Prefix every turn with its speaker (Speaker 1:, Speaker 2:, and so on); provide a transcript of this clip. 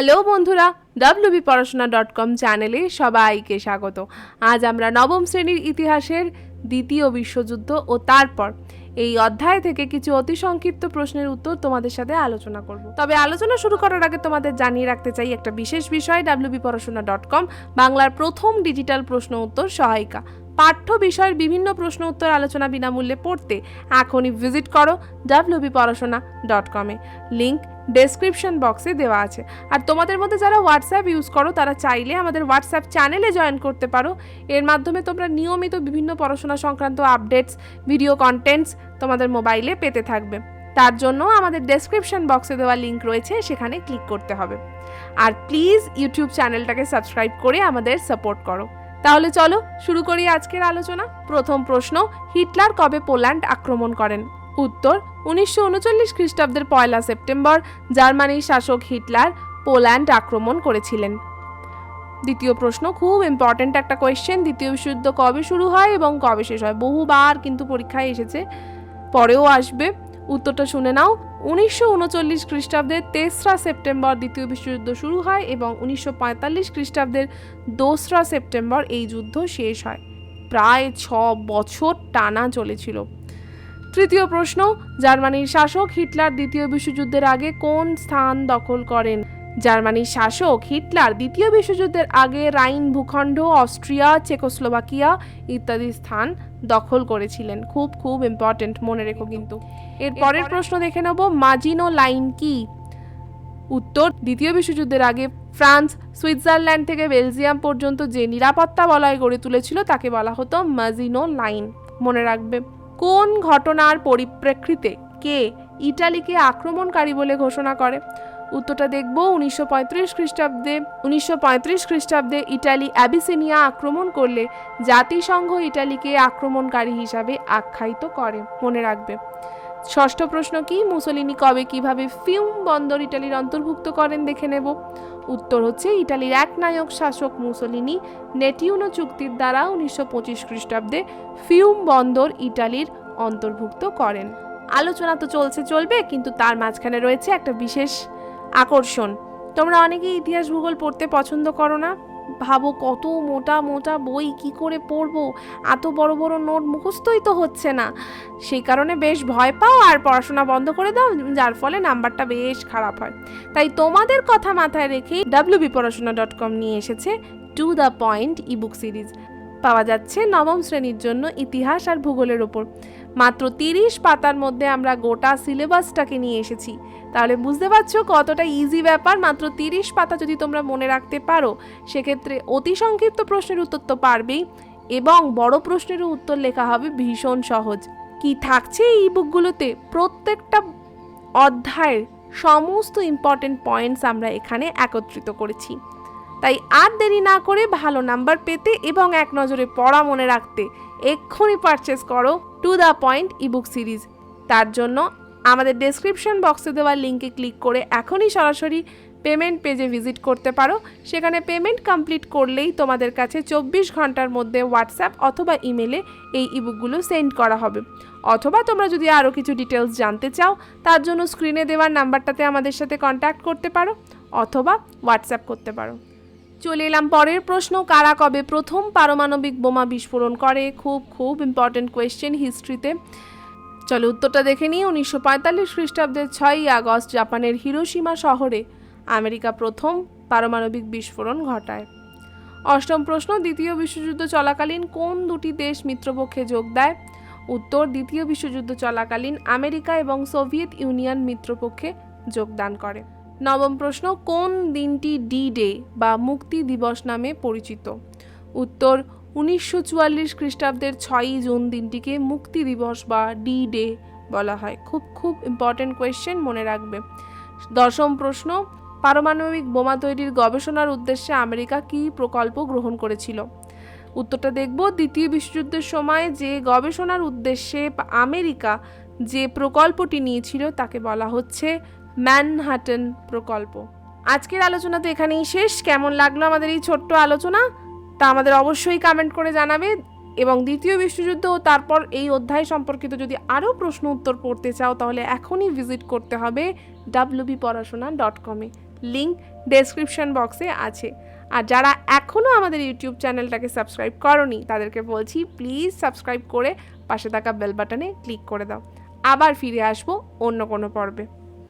Speaker 1: Hello বন্ধুরা WB পড়াশোনা dot com চ্যানেলে সবাইকে স্বাগত। আজ আমরা নবম শ্রেণির ইতিহাসের দ্বিতীয় বিশ্বযুদ্ধ ও তারপর এই অধ্যায় থেকে কিছু অতি সংক্ষিপ্ত প্রশ্নের উত্তর তোমাদের সাথে আলোচনা করব। তবে আলোচনা শুরু করার আগে তোমাদের জানিয়ে রাখতে চাই একটা বিশেষ বিষয় ডাব্লিউবি পড়াশোনা ডট কম বাংলার প্রথম ডিজিটাল প্রশ্ন উত্তর সহায়িকা। পাঠ্য বিষয়ের বিভিন্ন প্রশ্ন উত্তর আলোচনা বিনামূল্যে পড়তে এখনই ভিজিট করো ডাব্লিউবি পড়াশোনা ডট কমে লিঙ্ক ডেসক্রিপশন বক্সে দেওয়া আছে। আর তোমাদের মধ্যে যারা হোয়াটসঅ্যাপ ইউজ করো, তারা চাইলে আমাদের হোয়াটসঅ্যাপ চ্যানেলে জয়েন করতে পারো। এর মাধ্যমে তোমরা নিয়মিত বিভিন্ন পড়াশোনা সংক্রান্ত আপডেটস ভিডিও কন্টেন্টস তোমাদের মোবাইলে পেতে থাকবে। তার জন্য আমাদের ডেসক্রিপশন বক্সে দেওয়া লিঙ্ক রয়েছে, সেখানে ক্লিক করতে হবে। আর প্লিজ ইউটিউব চ্যানেলটাকে সাবস্ক্রাইব করে আমাদের সাপোর্ট করো। তাহলে চলো শুরু করি আজকের আলোচনা। প্রথম প্রশ্ন, হিটলার কবে পোল্যান্ড আক্রমণ করেন? উত্তর, উনিশশো উনচল্লিশ খ্রিস্টাব্দের পয়লা সেপ্টেম্বর, জার্মানির শাসক হিটলার পোল্যান্ড আক্রমণ করেছিলেন। দ্বিতীয় প্রশ্ন, খুব ইম্পর্ট্যান্ট একটা কোয়েশ্চেন দ্বিতীয় বিশ্বযুদ্ধ কবে শুরু হয় এবং কবে শেষ হয়? বহুবার কিন্তু পরীক্ষায় এসেছে, পরেও আসবে। উত্তরটা শুনে নাও উনিশশো উনচল্লিশ খ্রিস্টাব্দের তেসরা সেপ্টেম্বর দ্বিতীয় বিশ্বযুদ্ধ শুরু হয় এবং উনিশশো পঁয়তাল্লিশ খ্রিস্টাব্দের দোসরা সেপ্টেম্বর এই যুদ্ধ শেষ হয়। প্রায় ছ বছর টানা চলেছিল। তৃতীয় প্রশ্ন, জার্মানির শাসক হিটলার দ্বিতীয় বিশ্বযুদ্ধের আগে কোন স্থান দখল করেন? জার্মানির শাসক হিটলার দ্বিতীয় বিশ্বযুদ্ধের আগে রাইন ভূখণ্ড অস্ট্রিয়া চেকোস্লোভাকিয়া ইত্যাদি স্থান দখল করেছিলেন। খুব খুব ইম্পর্টেন্ট মনে রেখো কিন্তু। এর পরের প্রশ্ন দেখে নেব মাজিনো লাইন কি? উত্তর দ্বিতীয় বিশ্বযুদ্ধের আগে ফ্রান্স সুইজারল্যান্ড থেকে বেলজিয়াম পর্যন্ত যে নিরাপত্তা বলয় গড়ে তুলেছিল তাকে বলা হতো মাজিনো লাইন। মনে রাখবে কোন ঘটনার পরিপ্রেক্ষিতে কে ইটালিকে আক্রমণকারী বলে ঘোষণা করে? উত্তরটা দেখব উনিশশো পঁয়ত্রিশ খ্রিস্টাব্দে। উনিশশো পঁয়ত্রিশ খ্রিস্টাব্দে ইটালি অ্যাবিসিনিয়া আক্রমণ করলে জাতিসংঘ ইটালিকে আক্রমণকারী হিসাবে আখ্যায়িত করে। মনে রাখবে। ষষ্ঠ প্রশ্ন কি? মুসলিনি কবে কীভাবে ফিউম বন্দর ইটালির অন্তর্ভুক্ত করেন দেখে নেব। উত্তর হচ্ছে ইটালির এক নায়ক শাসক মুসলিনি নেটিউনো চুক্তির দ্বারা উনিশশো পঁচিশ খ্রিস্টাব্দে ফিউম বন্দর ইটালির অন্তর্ভুক্ত করেন। আলোচনা তো চলছে, চলবে, কিন্তু তার মাঝখানে রয়েছে একটা বিশেষ আকর্ষণ। তোমরা অনেকেই ইতিহাস ভূগোল পড়তে পছন্দ করো না? ভাবো কত মোটা মোটা বই কি করে পড়ব? এত বড় বড় নোট মুখস্থই তো হচ্ছে না। সেই কারণে বেশ ভয় পাও আর পড়াশোনা বন্ধ করে দাও, যার ফলে নাম্বারটা বেশ খারাপ হয়। তাই তোমাদের কথা মাথায় রেখেই ডাব্লিউবি পড়াশোনা ডট কম নিয়ে এসেছে to the point ebook series পাওয়া যাচ্ছে নবম শ্রেণির জন্য ইতিহাস আর ভূগোলের ওপর। মাত্র তিরিশ পাতার মধ্যে আমরা গোটা সিলেবাসটাকে নিয়ে এসেছি। তাহলে বুঝতে পারছ কতটা ইজি ব্যাপার? মাত্র তিরিশ পাতা যদি তোমরা মনে রাখতে পারো, সেক্ষেত্রে অতি সংক্ষিপ্ত প্রশ্নের উত্তর তো পারবেই এবং বড় প্রশ্নেরও উত্তর লেখা হবে ভীষণ সহজ। কি থাকছে এই বুকগুলোতে প্রত্যেকটা অধ্যায়ের সমস্ত ইম্পর্টেন্ট পয়েন্টস আমরা এখানে একত্রিত করেছি। তাই আর দেরি না করে ভালো নাম্বার পেতে এবং এক নজরে পড়া মনে রাখতে এক্ষুনি পারচেস করো to the point ebook series তার জন্য আমাদের ডেসক্রিপশন বক্সে দেওয়া লিঙ্কে ক্লিক করে এখনই সরাসরি পেমেন্ট পেজে ভিজিট করতে পারো। সেখানে পেমেন্ট কমপ্লিট করলেই তোমাদের কাছে চব্বিশ ঘণ্টার মধ্যে হোয়াটসঅ্যাপ অথবা ইমেলে এই ইবুকগুলো সেন্ড করা হবে। অথবা তোমরা যদি আরও কিছু ডিটেলস জানতে চাও, তার জন্য স্ক্রিনে দেওয়ার নাম্বারটাতে আমাদের সাথে কন্ট্যাক্ট করতে পারো। অথবা হোয়াটসঅ্যাপ করতে পারো। চলে এলাম পরের প্রশ্ন, কারা কবে প্রথম পারমাণবিক বোমা বিস্ফোরণ করে? খুব খুব ইম্পর্টেন্ট কোয়েশ্চেন হিস্ট্রিতে চলো উত্তরটা দেখে নিই, উনিশশো পঁয়তাল্লিশ খ্রিস্টাব্দের ছয়ই আগস্ট, জাপানের হিরোসীমা শহরে আমেরিকা প্রথম পারমাণবিক বিস্ফোরণ ঘটায়। অষ্টম প্রশ্ন, দ্বিতীয় বিশ্বযুদ্ধ চলাকালীন কোন দুটি দেশ মিত্রপক্ষে যোগ দেয়? উত্তর, দ্বিতীয় বিশ্বযুদ্ধ চলাকালীন আমেরিকা এবং সোভিয়েত ইউনিয়ন মিত্রপক্ষে যোগদান করে। নবম প্রশ্ন, কোন দিনটি ডি ডে বা মুক্তি দিবস নামে পরিচিত? উত্তর, উনিশশো চুয়াল্লিশ খ্রিস্টাব্দের ছয়ই জুন দিনটিকে মুক্তি দিবস বা ডি ডে বলা হয়। খুব খুব ইম্পর্টেন্ট কোয়েশ্চেন মনে রাখবে। দশম প্রশ্ন, পারমাণবিক বোমা তৈরির গবেষণার উদ্দেশ্যে আমেরিকা কী প্রকল্প গ্রহণ করেছিল? উত্তরটা দেখব, দ্বিতীয় বিশ্বযুদ্ধের সময় যে গবেষণার উদ্দেশ্যে আমেরিকা যে প্রকল্পটি নিয়েছিল তাকে বলা হচ্ছে ম্যানহাটন প্রকল্প। আজকের আলোচনা তো এখানেই শেষ। কেমন লাগল আমাদের এই ছোট্ট আলোচনা? তা আমাদের অবশ্যই কমেন্ট করে জানাবে। এবং দ্বিতীয় বিশ্বযুদ্ধ ও তারপর এই অধ্যায় সম্পর্কিত যদি আরও প্রশ্ন উত্তর পড়তে চাও, তাহলে এখনই ভিজিট করতে হবে ডাব্লিউবি পড়াশোনা ডট কমে লিঙ্ক ডেসক্রিপশন বক্সে আছে। আর যারা এখনও আমাদের ইউটিউব চ্যানেলটাকে সাবস্ক্রাইব করনি, তাদেরকে বলছি প্লিজ সাবস্ক্রাইব করে পাশে থাকা বেল বাটনে ক্লিক করে দাও। আবার ফিরে আসব অন্য কোনো পর্বে।